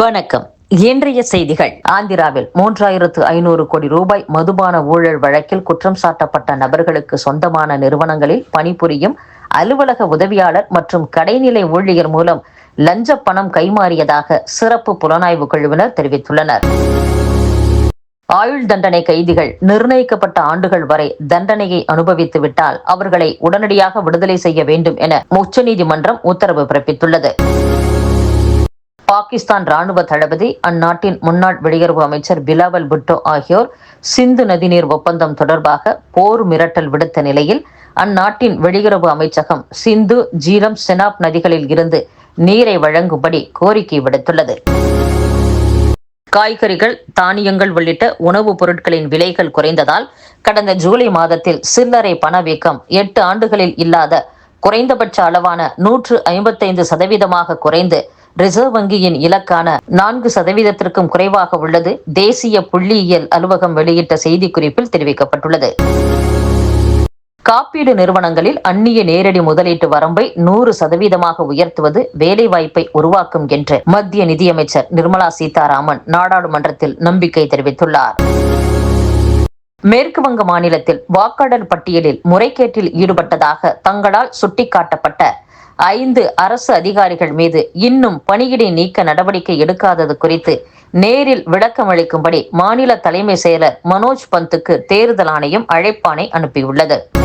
வணக்கம். இன்றைய செய்திகள். ஆந்திராவில் மூன்றாயிரத்து ஐநூறு கோடி ரூபாய் மதுபான ஊழல் வழக்கில் குற்றம் சாட்டப்பட்ட நபர்களுக்கு சொந்தமான நிறுவனங்களில் பணிபுரியும் அலுவலக உதவியாளர் மற்றும் கடைநிலை ஊழியர் மூலம் லஞ்ச பணம் கைமாறியதாக சிறப்பு புலனாய்வு குழுவினர் தெரிவித்துள்ளனர். ஆயுள் தண்டனை கைதிகள் நிர்ணயிக்கப்பட்ட ஆண்டுகள் வரை தண்டனையை அனுபவித்துவிட்டால் அவர்களை உடனடியாக விடுதலை செய்ய வேண்டும் என உச்சநீதிமன்றம் உத்தரவு பிறப்பித்துள்ளது. பாகிஸ்தான் ராணுவ தளபதி அந்நாட்டின் முன்னாள் வெளியுறவு அமைச்சர் பிலாவல் புட்டோ ஆகியோர் சிந்து நதிநீர் ஒப்பந்தம் தொடர்பாக போர் மிரட்டல் விடுத்த நிலையில் அந்நாட்டின் வெளியுறவு அமைச்சகம் சிந்து ஜீரம் செனாப் நதிகளில் இருந்து நீரை வழங்கும்படி கோரிக்கை விடுத்துள்ளது. காய்கறிகள் தானியங்கள் உள்ளிட்ட உணவுப் பொருட்களின் விலைகள் குறைந்ததால் கடந்த ஜூலை மாதத்தில் சில்லறை பணவீக்கம் எட்டு ஆண்டுகளில் இல்லாத குறைந்தபட்ச அளவான நூற்று ஐம்பத்தைந்து சதவீதமாக குறைந்து ரிசர்வ் வங்கியின் இலக்கான நான்கு சதவீதத்திற்கும் குறைவாக உள்ளது தேசிய புள்ளியியல் அலுவலகம் வெளியிட்ட செய்திக்குறிப்பில் தெரிவிக்கப்பட்டுள்ளது. காப்பீடு நிறுவனங்களில் அந்நிய நேரடி முதலீட்டு வரம்பை நூறு சதவீதமாக உயர்த்துவது வேலைவாய்ப்பை உருவாக்கும் என்று மத்திய நிதியமைச்சர் நிர்மலா சீதாராமன் நாடாளுமன்றத்தில் நம்பிக்கை தெரிவித்துள்ளார். மேற்கு வங்க மாநிலத்தில் வாக்காளர் பட்டியலில் முறைகேட்டில் ஈடுபட்டதாக தங்களால் சுட்டிக்காட்டப்பட்ட ஐந்து அரசு அதிகாரிகள் மீது இன்னும் பணியிடை நீக்க நடவடிக்கை எடுக்காதது குறித்து நேரில் விளக்கம் அளிக்கும்படி மாநில தலைமை செயலர் மனோஜ் பந்துக்கு தேர்தல் ஆணையம் அழைப்பானை அனுப்பியுள்ளது.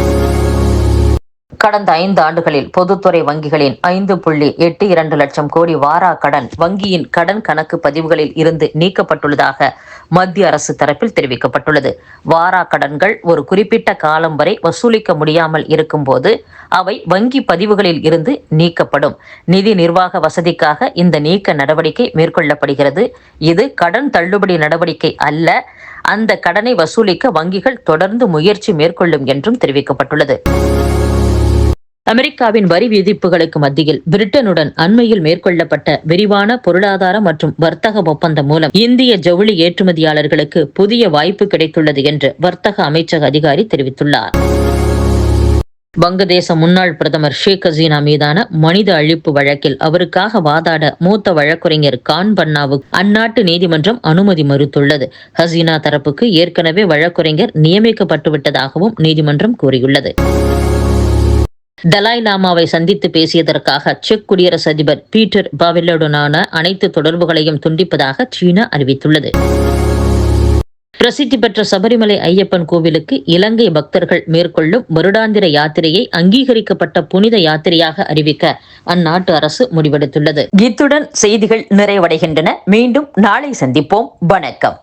கடந்த ஐந்து ஆண்டுகளில் பொதுத்துறை வங்கிகளின் ஐந்து புள்ளி எட்டு இரண்டு லட்சம் கோடி வாரா கடன் வங்கியின் கடன் கணக்கு பதிவுகளில் இருந்து நீக்கப்பட்டுள்ளதாக மத்திய அரசு தரப்பில் தெரிவிக்கப்பட்டுள்ளது. வாரா கடன்கள் ஒரு குறிப்பிட்ட காலம் வரை வசூலிக்க முடியாமல் இருக்கும்போது அவை வங்கி பதிவுகளில் இருந்து நீக்கப்படும். நிதி நிர்வாக வசதிக்காக இந்த நீக்க நடவடிக்கை மேற்கொள்ளப்படுகிறது. இது கடன் தள்ளுபடி நடவடிக்கை அல்ல. அந்த கடனை வசூலிக்க வங்கிகள் தொடர்ந்து முயற்சி மேற்கொள்ளும் என்றும் தெரிவிக்கப்பட்டுள்ளது. அமெரிக்காவின் வரி விதிப்புகளுக்கு மத்தியில் பிரிட்டனுடன் அண்மையில் மேற்கொள்ளப்பட்ட விரிவான பொருளாதார மற்றும் வர்த்தக ஒப்பந்தம் மூலம் இந்திய ஜவுளி ஏற்றுமதியாளர்களுக்கு புதிய வாய்ப்பு கிடைத்துள்ளது என்று வர்த்தக அமைச்சக அதிகாரி தெரிவித்துள்ளார். வங்கதேச முன்னாள் பிரதமர் ஷேக் ஹசீனா மீதான மனித அழிப்பு வழக்கில் அவருக்காக வாதாட மூத்த வழக்குரைஞர் கான் பன்னாவுக்கு அந்நாட்டு நீதிமன்றம் அனுமதி மறுத்துள்ளது. ஹசீனா தரப்புக்கு ஏற்கனவே வழக்குரைஞர் நியமிக்கப்பட்டுவிட்டதாகவும் நீதிமன்றம் கூறியுள்ளது. தலாய் லாமாவை சந்தித்து பேசியதற்காக செக் குடியரசு அதிபர் பீட்டர் பாவெல்லுடனான அனைத்து தொடர்புகளையும் துண்டிப்பதாக சீனா அறிவித்துள்ளது. பிரசித்தி பெற்ற சபரிமலை ஐயப்பன் கோவிலுக்கு இலங்கை பக்தர்கள் மேற்கொள்ளும் வருடாந்திர யாத்திரையை அங்கீகரிக்கப்பட்ட புனித யாத்திரையாக அறிவிக்க அந்நாட்டு அரசு முடிவெடுத்துள்ளது. இத்துடன் செய்திகள் நிறைவடைகின்றன. மீண்டும் நாளை சந்திப்போம். வணக்கம்.